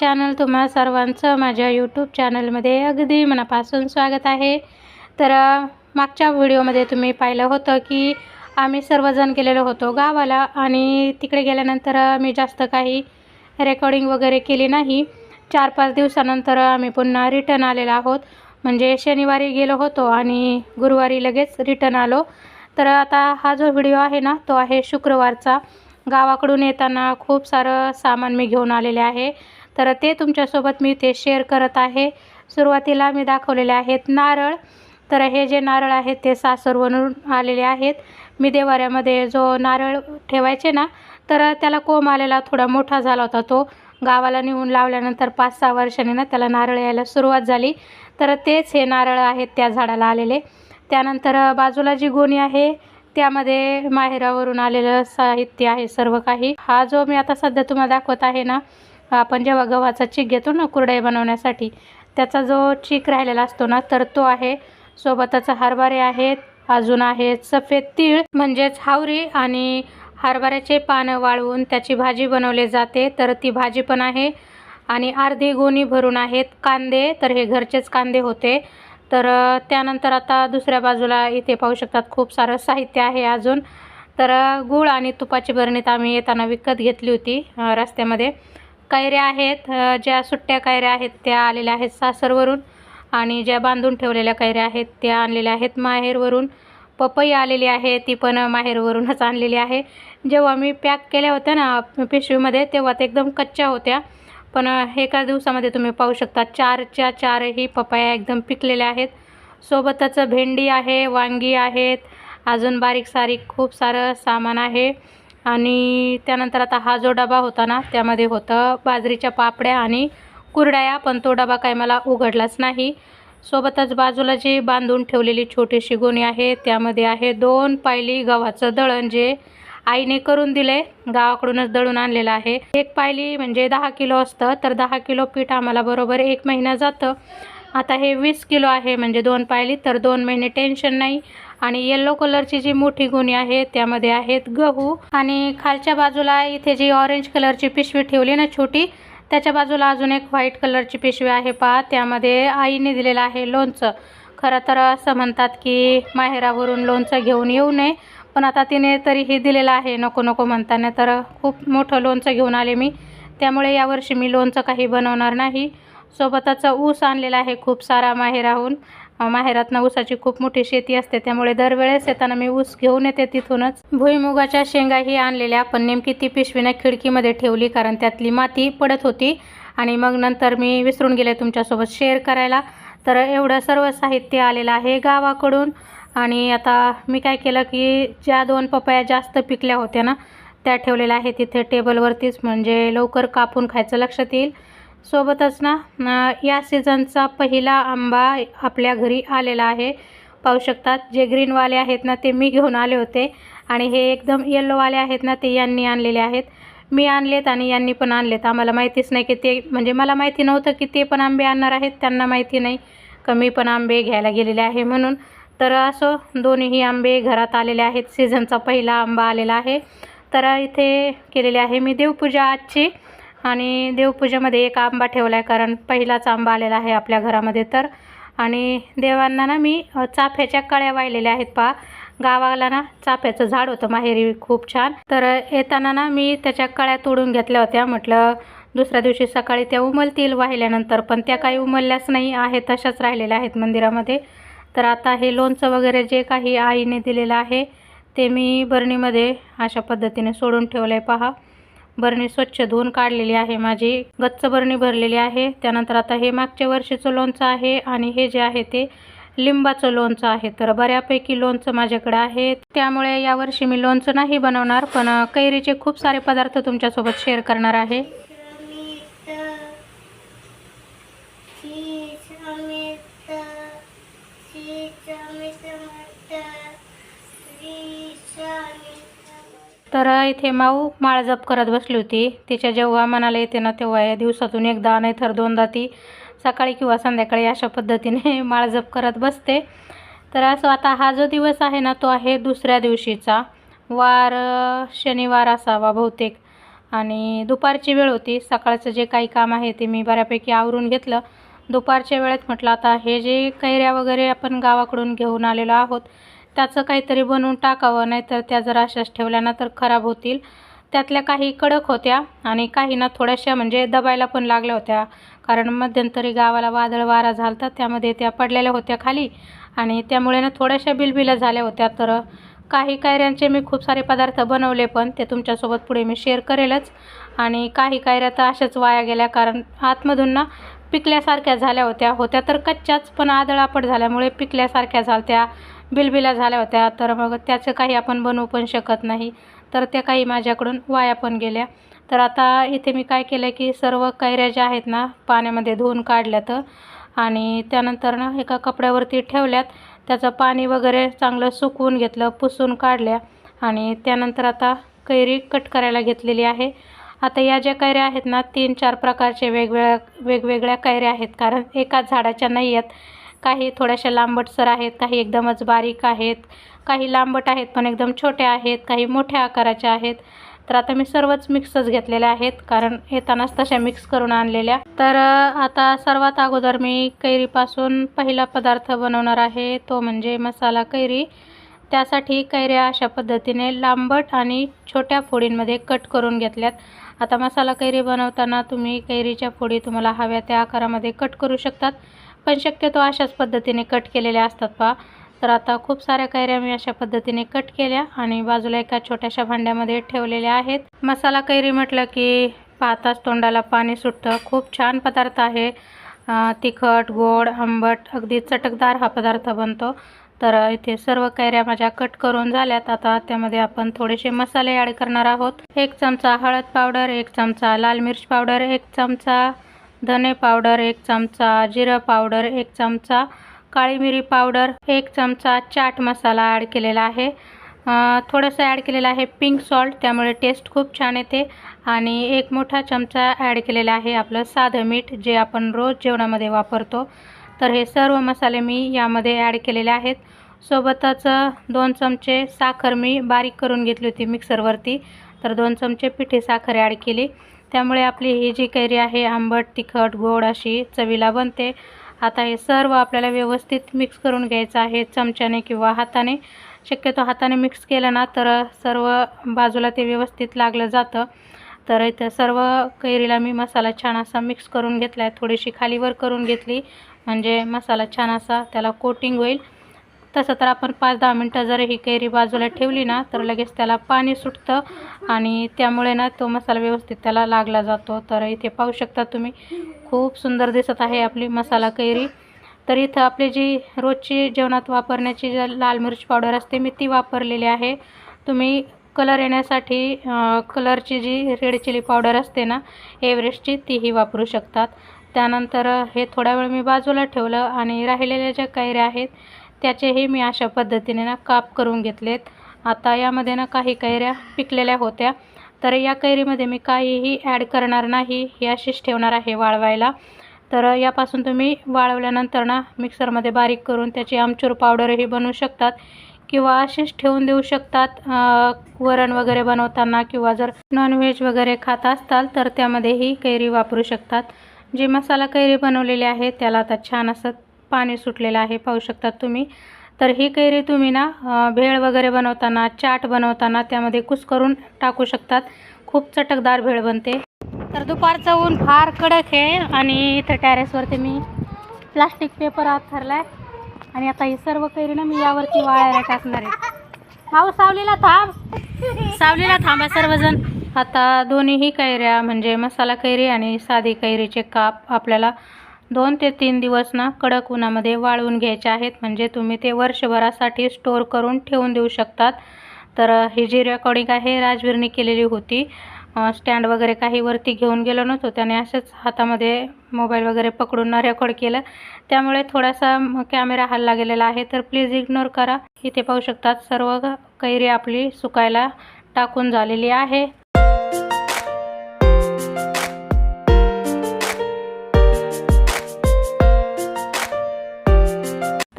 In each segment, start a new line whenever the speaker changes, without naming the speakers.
Channel तुम्हा सर्वांचं माझ्या यूट्यूब चॅनलमध्ये अगदी मनापासून स्वागत आहे. तर मागच्या व्हिडिओमध्ये तुम्ही पाहिलं होतं की आम्ही सर्वजण गेलेलो होतो गावाला आणि तिकडे गेल्यानंतर मी जास्त काही रेकॉर्डिंग वगैरे केली नाही. चार पाच दिवसानंतर आम्ही पुन्हा रिटर्न आलेलो आहोत. म्हणजे शनिवारी गेलो होतो आणि गुरुवारी लगेच रिटर्न आलो. तर आता हा जो व्हिडिओ आहे ना तो आहे शुक्रवारचा. गावाकडून येताना खूप सारं सामान मी घेऊन आलेले आहे. तर ते तुमच्यासोबत मी ते शेअर करत आहे. सुरुवातीला मी दाखवलेले आहेत नारळ. तर हे जे नारळ आहेत ते सासरवरून आलेले आहेत. मी देवाऱ्यामध्ये जो नारळ ठेवायचे ना तर त्याला कोंब आलेला थोडा मोठा झाला होता तो. गावाला नेऊन लावल्यानंतर पाच सहा वर्षांनी ना त्याला नारळ यायला सुरुवात झाली. तर तेच हे नारळ आहेत त्या झाडाला आलेले. त्यानंतर बाजूला जी गोणी आहे त्यामध्ये माहेरावरून आलेलं साहित्य आहे सर्व काही. हा जो मी आता सध्या तुम्हाला दाखवत आहे ना आपण जेव्हा गव्हाचा चीक घेतो ना कुरडई बनवण्यासाठी त्याचा जो चीक राहिलेला असतो ना तर तो आहे सोबतच हरभरे आहेत अजून आहेत सफेद तीळ म्हणजेच हावरी आणि हरभऱ्याचे पानं वाळवून त्याची भाजी बनवली जाते. तर ती भाजी पण आहे आणि अर्धी गोणी भरून आहेत कांदे तर हे घरचेच कांदे होते. तर त्यानंतर आता दुसऱ्या बाजूला इथे पाहू शकतात खूप सारं साहित्य आहे अजून. तर गूळ आणि तुपाची बरणीत आम्ही येताना विकत घेतली होती रस्त्यामध्ये. कैऱ्या आहेत ज्या सुट्ट्या कैऱ्या आहेत त्या आलेल्या आहेत सासरवरून आणि ज्या बांधून ठेवलेल्या कैऱ्या आहेत त्या आणलेल्या आहेत माहेरवरून. पपई आलेली आहे ती पण माहेरवरूनच आणलेली आहे. जेव्हा मी पॅक केल्या होत्या ना पिशवीमध्ये तेव्हा ते एकदम कच्च्या होत्या. पण एका दिवसामध्ये तुम्ही पाहू शकता चारच्या चारही पपाया एकदम पिकलेल्या आहेत. सोबतच भेंडी आहे वांगी आहेत. अजून बारीक सारीक खूप सारं सामान आहे. आणि त्यानंतर आता हा जो डबा होता ना त्यामध्ये होतं बाजरीच्या पापड्या आणि कुरड्या पण तो डबा काय मला उघडलाच नाही. सोबतच बाजूला जी बांधून ठेवलेली छोटीशी गोणी आहे त्यामध्ये आहे दोन पायली गव्हाचं दळण जे आईने करून दिले गावाकडूनच दळून आणलेलं आहे. एक पायली म्हणजे दहा किलो असतं तर दहा किलो पीठ आम्हाला बरोबर एक महिना जातं. आता हे वीस किलो आहे म्हणजे दोन पायली तर दोन महिने टेन्शन नाही. आणि येल्लो कलरची जी मोठी गुणी आहे त्यामध्ये आहेत गहू. आणि खालच्या बाजूला इथे जी ऑरेंज कलरची पिशवी ठेवली ना छोटी त्याच्या बाजूला अजून एक व्हाईट कलरची पिशवी आहे पहा. त्यामध्ये आईने दिलेलं आहे लोणचं. खरं तर असं म्हणतात की माहेरावरून लोणचं घेऊन येऊ नये पण आता तिने तरीही दिलेलं आहे. नको नको म्हणताना तर खूप मोठं लोणचं घेऊन आले मी. त्यामुळे यावर्षी मी लोणचं काही बनवणार नाही. सोबतच ऊस आणलेला आहे खूप सारा माहेराहून. माहेरातनं ऊसाची खूप मोठी शेती असते त्यामुळे दरवेळेस येताना मी ऊस घेऊन येते तिथूनच. भुईमुगाच्या शेंगाही आणलेल्या पण नेमकी ती पिशवीने खिडकीमध्ये ठेवली कारण त्यातली माती पडत होती. आणि मग नंतर मी विसरून गेले तुमच्यासोबत शेअर करायला. तर एवढं सर्व साहित्य आलेलं आहे गावाकडून. आणि आता मी काय केलं की ज्या दोन पपया जास्त पिकल्या होत्या ना त्या ठेवलेल्या आहेत तिथे टेबलवरतीच. म्हणजे लवकर कापून खायचं लक्षात येईल. सोबतच ना या सीझनचा पहिला आंबा आपल्या घरी आलेला आहे. पाहू शकतात जे ग्रीनवाले आहेत ना ते मी घेऊन आले होते. आणि हे एकदम येल्लोवाले आहेत ना ते यांनी आणलेले आहेत. मी आणलेत आणि यांनी पण आणलेत. आम्हाला माहितीच नाही की ते म्हणजे मला माहिती नव्हतं की ते पण आंबे आणणार आहेत त्यांना माहिती नाही. का मी पण आंबे घ्यायला गेलेले आहे म्हणून. तर असो दोन्हीही आंबे घरात आलेले आहेत. सीझनचा पहिला आंबा आलेला आहे. तर इथे केलेले आहे मी देवपूजा आजची. आणि देवपूजेमध्ये एक आंबा ठेवला आहे कारण पहिलाच आंबा आलेला आहे आपल्या घरामध्ये तर. आणि देवांना ना मी चाफ्याच्या कळ्या वाहिलेल्या आहेत पहा. गावाला ना चाफ्याचं झाड होतं माहेरी खूप छान. तर येताना ना मी त्याच्या कळ्या तोडून घेतल्या होत्या. म्हटलं दुसऱ्या दिवशी सकाळी त्या उमलतील वाहिल्यानंतर पण त्या काही उमलल्याच नाही आहे तशाच राहिलेल्या आहेत मंदिरामध्ये. तर आता हे लोणचं वगैरे जे काही आईने दिलेलं आहे ते मी बरणीमध्ये अशा पद्धतीने सोडून ठेवलं आहे पहा. बरणी स्वच्छ धुवून काढलेली आहे. माझी गच्च बरणी भरलेली आहे. त्यानंतर आता हे मागच्या वर्षीचं लोणचं आहे आणि हे जे आहे ते लिंबाचं लोणचं आहे. तर बऱ्यापैकी लोणचं माझ्याकडे आहे. त्यामुळे यावर्षी मी लोणचं नाही बनवणार पण कैरीचे खूप सारे पदार्थ तुमच्यासोबत शेअर करणार आहे. तर इथे माऊ माळ जप करत बसली होती. तिच्या जेव्हा मनाला येते ना तेव्हा या दिवसातून एकदा नाही तर दोनदा ती सकाळी किंवा संध्याकाळी अशा पद्धतीने माळ जप करत बसते. तर असं आता हा जो दिवस आहे ना तो आहे दुसऱ्या दिवशीचा. वार शनिवार असावा बहुतेक. आणि दुपारची वेळ होती. सकाळचं जे काही काम आहे ते मी बऱ्यापैकी आवरून घेतलं. दुपारच्या वेळेत म्हटलं आता हे जे कैऱ्या वगैरे आपण गावाकडून घेऊन आलेलो आहोत त्याचं काहीतरी बनवून टाकावं नाहीतर त्या जर अशाच ठेवल्या ना तर खराब होतील. त्यातल्या काही कडक होत्या आणि काही ना थोड्याशा म्हणजे दबायला पण लागल्या होत्या. कारण मध्यंतरी गावाला वादळ वारा झालता त्यामध्ये त्या पडलेल्या होत्या खाली आणि त्यामुळे ना थोड्याशा बिलबिल्या झाल्या होत्या. तर काही कायऱ्यांचे मी खूप सारे पदार्थ बनवले पण ते तुमच्यासोबत पुढे मी शेअर करेलच. आणि काही कायऱ्या तर अशाच वाया गेल्या कारण आतमधून ना पिकल्यासारख्या झाल्या होत्या. होत्या तर कच्च्याच पण आदळापट झाल्यामुळे पिकल्यासारख्या झाल्या बिलबिला झाल्या होत्या. तर मग त्याचं काही आपण बनवू पण शकत नाही. तर त्या काही माझ्याकडून वाया पण गेल्या. तर आता इथे मी काय केलं की सर्व कैऱ्या ज्या आहेत ना पाण्यामध्ये धुवून काढल्यात आणि त्यानंतर ना एका कपड्यावरती ठेवल्यात. त्याचं पाणी वगैरे चांगलं सुकवून घेतलं पुसून काढल्या आणि त्यानंतर आता कैरी कट करायला घेतलेली आहे. आता या ज्या कैऱ्या आहेत ना तीन चार प्रकारचे वेगवेगळ्या वेगवेगळ्या कैऱ्या आहेत. कारण एकाच झाडाच्या नाही आहेत. काही थोड्याशा लांबटसर आहेत काही एकदमच बारीक आहेत काही लांबट आहेत पण एकदम छोट्या आहेत काही मोठ्या आकाराच्या आहेत. तर आता मी सर्वच मिक्सच घेतलेल्या आहेत कारण येतानाच तशा मिक्स करून आणलेल्या. तर आता सर्वात अगोदर मी कैरीपासून पहिला पदार्थ बनवणार आहे तो म्हणजे मसाला कैरी. त्यासाठी कैऱ्या अशा पद्धतीने लांबट आणि छोट्या फोडींमध्ये कट करून घेतल्यात. आता मसाला कैरी बनवताना तुम्ही कैरीच्या फोडी तुम्हाला हव्या त्या आकारामध्ये कट करू शकतात. पण शक्यतो अशाच पद्धतीने कट केलेल्या असतात पहा. तर आता खूप साऱ्या कैऱ्या मी अशा पद्धतीने कट केल्या आणि बाजूला एका छोट्याशा भांड्यामध्ये ठेवलेल्या आहेत. मसाला कैरी म्हटलं की पाहताच तोंडाला पाणी सुटतं. खूप छान पदार्थ आहे. तिखट गोड आंबट अगदी चटकदार हा पदार्थ बनतो. तर इथे सर्व कैऱ्या माझ्या कट करून झाल्यात. आता त्यामध्ये आपण थोडेसे मसाले ॲड करणार आहोत. एक चमचा हळद पावडर एक चमचा लाल मिर्च पावडर एक चमचा धने पावडर एक चमचा जिरं पावडर एक चमचा काळी मिरी पावडर एक चमचा चाट मसाला ॲड केलेला आहे. थोडंसं ॲड केलेलं आहे पिंक सॉल्ट त्यामुळे टेस्ट खूप छान येते. आणि एक मोठा चमचा ॲड केलेला आहे आपलं साधं मीठ जे आपण रोज जेवणामध्ये वापरतो. तर हे सर्व मसाले मी यामध्ये ॲड केलेले आहेत. सोबतच दोन चमचे साखर मी बारीक करून घेतली होती मिक्सरवरती. तर दोन चमचे पिठी साखर ॲड केली. त्यामुळे आपली ही जी कैरी आहे आंबट तिखट गोड अशी चवीला बनते. आता हे सर्व आपल्याला व्यवस्थित मिक्स करून घ्यायचं आहे चमच्याने किंवा हाताने. शक्यतो हाताने मिक्स केलं ना तर सर्व बाजूला ते व्यवस्थित लागलं जातं. तर इथं सर्व कैरीला मी मसाला छान असा मिक्स करून घेतला आहे थोडीशी खालीवर करून घेतली. म्हणजे मसाला छान असा त्याला कोटिंग होईल. तसं तर आपण पाच दहा मिनटं जर ही कैरी बाजूला ठेवली ना तर लगेच त्याला पाणी सुटतं आणि त्यामुळे ना तो मसाला व्यवस्थित त्याला लागला जातो. तर इथे पाहू शकता तुम्ही खूप सुंदर दिसत आहे आपली मसाला कैरी. तर इथं आपली जी रोजची जेवणात वापरण्याची जी लाल मिरची पावडर असते मी ती वापरलेली आहे. तुम्ही कलर येण्यासाठी कलरची जी रेड चिली पावडर असते ना एव्हरेस्टची तीही वापरू शकतात. त्यानंतर हे थोडा वेळ मी बाजूला ठेवलं आणि राहिलेल्या ज्या कैऱ्या आहेत त्याचेही मी अशा पद्धतीने ना काप करून घेतलेत. आता यामध्ये ना काही कैऱ्या पिकलेल्या होत्या. तर या कैरीमध्ये मी काहीही ॲड करणार नाही. हे अशीच ठेवणार आहे वाळवायला. तर यापासून तुम्ही वाळवल्यानंतर ना मिक्सरमध्ये बारीक करून त्याची आमचूर पावडरही बनवू शकतात किंवा अशीच ठेवून देऊ शकतात. वरण वगैरे बनवताना किंवा जर नॉनव्हेज वगैरे खात असताल तर त्यामध्येही कैरी वापरू शकतात. जी मसाला कैरी बनवलेली आहे त्याला आता छान असं पाणी सुटलेलं आहे पाहू शकतात तुम्ही. तर ही कैरी तुम्ही ना भेळ वगैरे बनवताना चाट बनवताना त्यामध्ये कुस करून टाकू शकतात. खूप चटकदार भेळ बनते. तर दुपारचं ऊन फार कडक आहे आणि इथं टॅरेसवरती मी प्लास्टिक पेपर आत ठरला आहे आणि आता ही सर्व कैरी ना मी यावरती वाळायला टाकणार आहे. हा सावलीला थांब. सावलीला थांबा सर्वजण. आता दोन्हीही कैऱ्या म्हणजे मसाला कैरी आणि साधी कैरीचे काप आपल्याला दोन ते तीन दिवस ना कडक उन्हामध्ये वाळवून घ्यायचे आहेत. म्हणजे तुम्ही ते वर्षभरासाठी स्टोअर करून ठेवून देऊ शकतात. तर ही जी रेकॉर्डिंग आहे राजवीरनी केलेली होती. स्टँड वगैरे काही वरती घेऊन गेलो नव्हतो. त्याने असेच हातामध्ये मोबाईल वगैरे पकडून रेकॉर्ड केलं. त्यामुळे थोडासा कॅमेरा हल्ला गेलेला आहे. तर प्लीज इग्नोर करा. इथे पाहू शकतात सर्व कैरी आपली सुकायला टाकून झालेली आहे.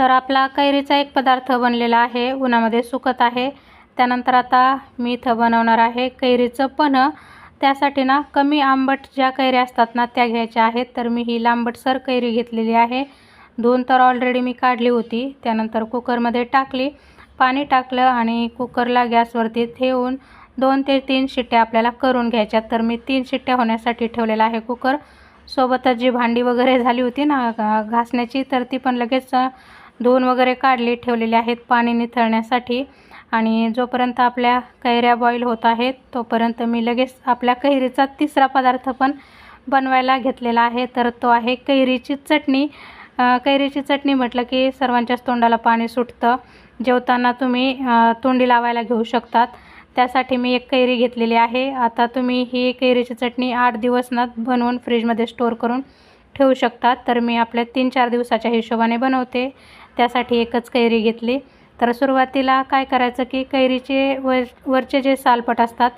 तर आपला कैरीचा एक पदार्थ बनलेला आहे उन्हामध्ये सुकत आहे. त्यानंतर आता मी इथं बनवणार आहे कैरीचं पण. त्यासाठी ना कमी आंबट ज्या कैऱ्या असतात ना त्या घ्यायच्या आहेत. तर मी ही लांबटसर कैरी घेतलेली आहे. दोन तर ऑलरेडी मी काढली होती त्यानंतर कुकरमध्ये टाकली. पाणी टाकलं आणि कुकरला गॅसवरती ठेवून दोन ते तीन शिट्ट्या आपल्याला करून घ्यायच्या तर मी तीन शिट्ट्या होण्यासाठी ठेवलेला आहे कुकर. सोबतच जी भांडी वगैरे झाली होती ना घासण्याची तर ती पण लगेच धुवून वगैरे काढली ठेवलेली आहेत पाणी निथळण्यासाठी. आणि जोपर्यंत आपल्या कैऱ्या बॉईल होत आहेत तोपर्यंत मी लगेच आपल्या कैरीचा तिसरा पदार्थ पण बनवायला घेतलेला आहे. तर तो आहे कैरीची चटणी. कैरीची चटणी म्हटलं की सर्वांच्याच तोंडाला पाणी सुटतं. जेवताना तुम्ही तोंडी लावायला घेऊ शकतात. त्यासाठी मी एक कैरी घेतलेली आहे. आता तुम्ही ही कैरीची चटणी आठ दिवस ना बनवून फ्रीजमध्ये स्टोअर करून ठेवू शकतात. तर मी आपल्या तीन चार दिवसाच्या हिशोबाने बनवते. त्यासाठी एकच कैरी घेतली. तर सुरुवातीला काय करायचं की कैरीचे वर वरचे जे सालपट असतात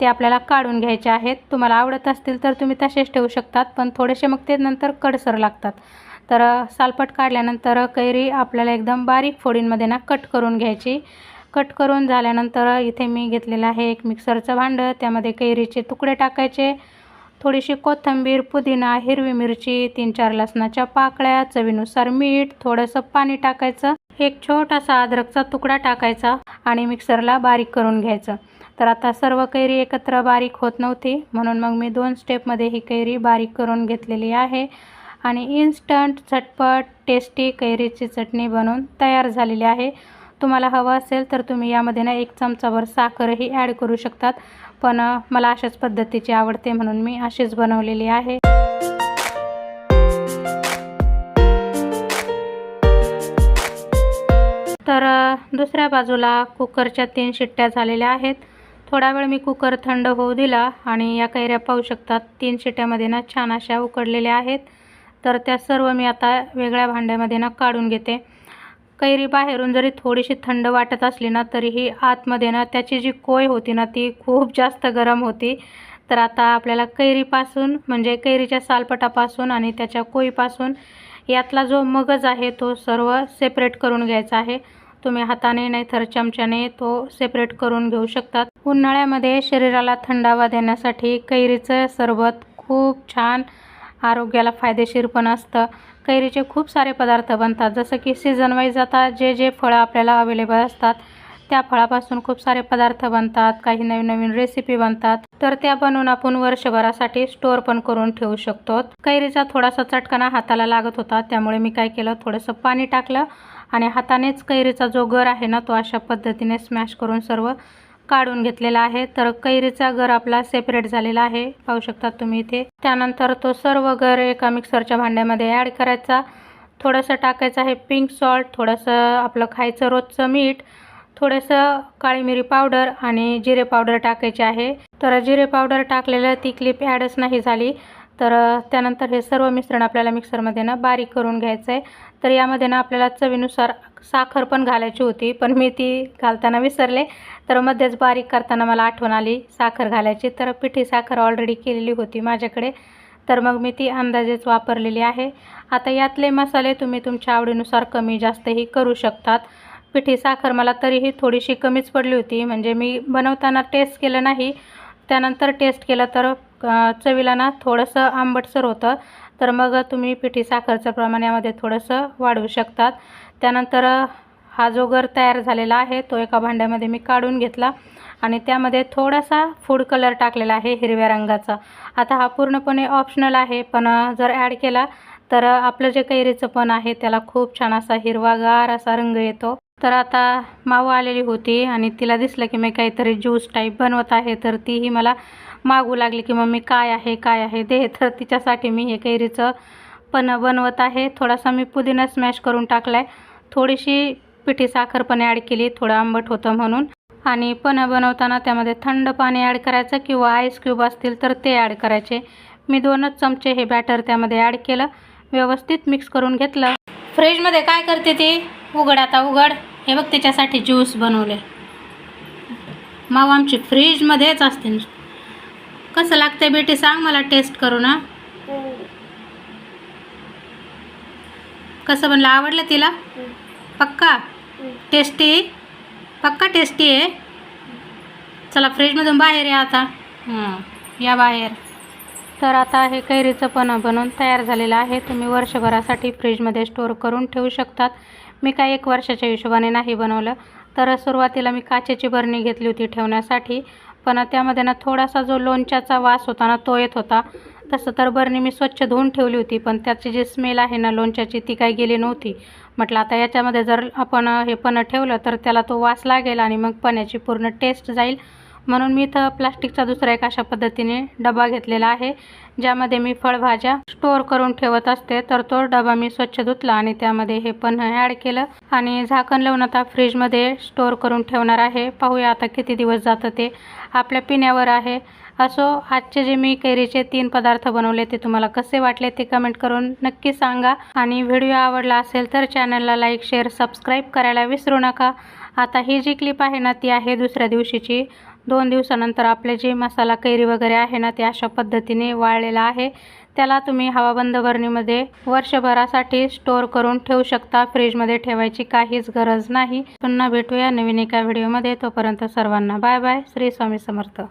ते आपल्याला काढून घ्यायचे आहेत. तुम्हाला आवडत असतील तर तुम्ही तसेच ठेवू शकतात पण थोडेसे मग ते नंतर कडसर लागतात. तर सालपट काढल्यानंतर कैरी आपल्याला एकदम बारीक फोडींमध्ये ना कट करून घ्यायची. कट करून झाल्यानंतर इथे मी घेतलेलं आहे एक मिक्सरचं भांडं. त्यामध्ये कैरीचे तुकडे टाकायचे. थोडीशी कोथिंबीर पुदिना हिरवी मिरची तीन चार लसणाच्या पाकळ्या चवीनुसार मीठ थोडंसं पाणी टाकायचं एक छोटासा अद्रकचा तुकडा टाकायचा आणि मिक्सरला बारीक करून घ्यायचं. तर आता सर्व कैरी एकत्र बारीक होत नव्हती म्हणून मग मी दोन स्टेपमध्ये ही कैरी बारीक करून घेतलेली आहे आणि इन्स्टंट झटपट टेस्टी कैरीची चटणी बनवून तयार झालेली आहे. तुम्हाला हवं असेल तर तुम्ही यामध्ये ना एक चमचाभर साखरही ॲड करू शकतात. पण मला अशाच पद्धतीची आवडते म्हणून मी अशीच बनवलेली आहे. तर दुसऱ्या बाजूला कुकरच्या तीन शिट्ट्या झालेल्या आहेत. थोडा वेळ मी कुकर थंड होऊ दिला आणि या कैऱ्या पाहू शकतात तीन शिट्ट्यामध्ये ना छान अशा उकडलेल्या आहेत. तर त्या सर्व मी आता वेगळ्या भांड्यामध्ये ना काढून घेते. कैरी बाहेरून जरी थोडीशी थंड वाटत असली ना तरीही आतमध्ये ना त्याची जी कोय होती ना ती खूप जास्त गरम होती. तर आता आपल्याला कैरीपासून म्हणजे कैरीच्या सालपटापासून आणि त्याच्या कोयीपासून यातला जो मगज आहे तो सर्व सेपरेट करून घ्यायचा आहे. तुम्ही हाताने नाहीतर चमच्याने तो सेपरेट करून घेऊ शकतात. उन्हाळ्यामध्ये शरीराला थंडावा देण्यासाठी कैरीचं सरबत खूप छान आरोग्याला फायदेशीर पण असतं. कैरीचे खूप सारे पदार्थ बनतात. जसं की सीझन वाईज आता जे जे फळं आपल्याला अवेलेबल असतात त्या फळापासून खूप सारे पदार्थ बनतात काही नवीन नवीन रेसिपी बनतात. तर त्या बनवून आपण वर्षभरासाठी स्टोअर पण करून ठेवू शकतो. कैरीचा थोडासा चटकना हाताला लागत होता त्यामुळे मी काय केलं थोडंसं पाणी टाकलं आणि हातानेच कैरीचा जो गर आहे ना तो अशा पद्धतीने स्मॅश करून सर्व काढून घेतलेला आहे. तर कैरीचा गर आपला सेपरेट झालेला आहे. पाहू शकता तुम्ही इथे. त्यानंतर तो सर्व गर एका मिक्सरच्या भांड्यामध्ये ॲड करायचा. थोडंसं टाकायचं आहे पिंक सॉल्ट थोडंसं आपलं खायचं रोजचं मीठ थोडंसं काळी मिरी पावडर आणि जिरे पावडर टाकायचे आहे. तर जिरे पावडर टाकलेलं ती क्लिप ॲडच नाही झाली. तर त्यानंतर हे सर्व मिश्रण आपल्याला मिक्सरमध्ये ना बारीक करून घ्यायचं आहे तर यामध्ये ना आपल्याला चवीनुसार साखर पण घालायची होती पण मी ती घालताना विसरले. तर मध्येच बारीक करताना मला आठवण आली साखर घालायची. तर पिठी साखर ऑलरेडी केलेली होती माझ्याकडे. तर मग मी ती अंदाजेच वापरलेली आहे. आता यातले मसाले तुम्ही तुमच्या आवडीनुसार कमी जास्तही करू शकतात. पिठी साखर मला तरीही थोडीशी कमीच पडली होती. म्हणजे मी बनवताना टेस्ट केलं नाही. त्यानंतर टेस्ट केलं तर चवीला ना थोडंसं आंबटसर होतं. तर मग तुम्ही पिठी साखरचं प्रमाण यामध्ये थोडंसं वाढवू शकतात. त्यानंतर हा जो गर तयार झालेला आहे तो एका भांड्यामध्ये मी काढून घेतला. आणि त्यामध्ये थोडासा फूड कलर टाकलेला आहे हिरव्या रंगाचा. आता हा पूर्णपणे ऑप्शनल आहे पण जर ॲड केला तर आपलं जे कैरीचं पण आहे त्याला खूप छान असा हिरवागार असा रंग येतो. तर आता माऊ आलेली होती आणि तिला दिसलं की मी काहीतरी ज्यूस टाईप बनवत आहे. तर तीही मला मागू लागली की मम्मी काय आहे काय आहे? दे. तर तिच्यासाठी मी हे कैरीचं पण बनवत आहे. थोडासा मी पुदिना स्मॅश करून टाकला आहे थोडीशी पिठी साखर पण ॲड केली थोडं आंबट होतं म्हणून. आणि पण बनवताना त्यामध्ये थंड पाणी ॲड करायचं किंवा आईस क्यूब असतील तर ते ॲड करायचे. मी दोनच चमचे हे बॅटर त्यामध्ये ॲड केलं. व्यवस्थित मिक्स करून घेतलं. फ्रीजमध्ये काय करते ती? उघड आता उघड. हे बघ त्याच्यासाठी ज्यूस बनवले माव आमची फ्रीजमध्येच असते कसं लागते बेटी सांग मला टेस्ट करू ना. कसं बनलं आवडलं तिला? पक्का? टेस्टी पक्का टेस्टी आहे? चला फ्रीजमधून बाहेर या आता. या बाहेर. तर आता हे कैरीचं पण बनवून तयार झालेलं आहे. तुम्ही वर्षभरासाठी फ्रीजमध्ये स्टोअर करून ठेवू शकतात. मी काय एक वर्षाच्या हिशोबाने नाही बनवलं. तर सुरुवातीला मी काचेची बरणी घेतली होती ठेवण्यासाठी. पण त्यामध्ये ना थोडासा जो लोणच्याचा वास होता ना तो येत होता. तसं तर बरणी मी स्वच्छ धुवून ठेवली होती पण त्याची जी स्मेल आहे ना लोणच्याची ती काही गेली नव्हती. म्हटलं आता याच्यामध्ये जर आपण हे पण ठेवलं तर त्याला तो वास लागेल आणि मग पण्याची पूर्ण टेस्ट जाईल. म्हणून मी इथं प्लास्टिकचा दुसरा एक अशा पद्धतीने डबा घेतलेला आहे ज्यामध्ये मी फळभाज्या स्टोअर करून ठेवत असते. तर तो डबा मी स्वच्छ धुतला आणि त्यामध्ये हे पण ॲड केलं. आणि झाकण लावून आता फ्रीजमध्ये स्टोअर करून ठेवणार आहे. पाहूया आता किती दिवस जातं ते आपल्या पिण्यावर आहे. असो आजचे जे मी कैरीचे तीन पदार्थ बनवले ते तुम्हाला कसे वाटले ते कमेंट करून नक्की सांगा. आणि व्हिडिओ आवडला असेल तर चॅनलला लाईक शेअर सबस्क्राईब करायला विसरू नका. आता ही जी क्लिप आहे ना ती आहे दुसऱ्या दिवशीची. दोन दिवसानंतर आपले जे मसाला कैरी वगैरे आहे ना ते अशा पद्धतीने वाळलेला आहे. त्याला तुम्ही हवाबंद बरणीमध्ये वर्षभरासाठी स्टोअर करून ठेवू शकता. फ्रीजमध्ये ठेवायची काहीच गरज नाही. पुन्हा भेटूया नवीन एका व्हिडिओमध्ये तोपर्यंत सर्वांना बाय बाय श्री स्वामी समर्थ.